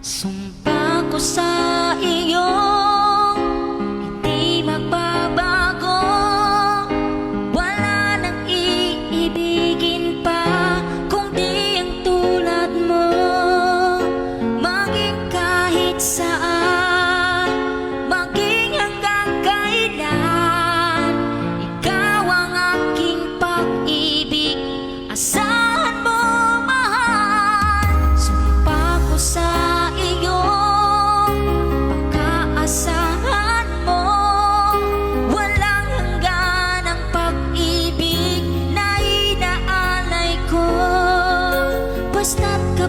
Sumpa ko sa stop ka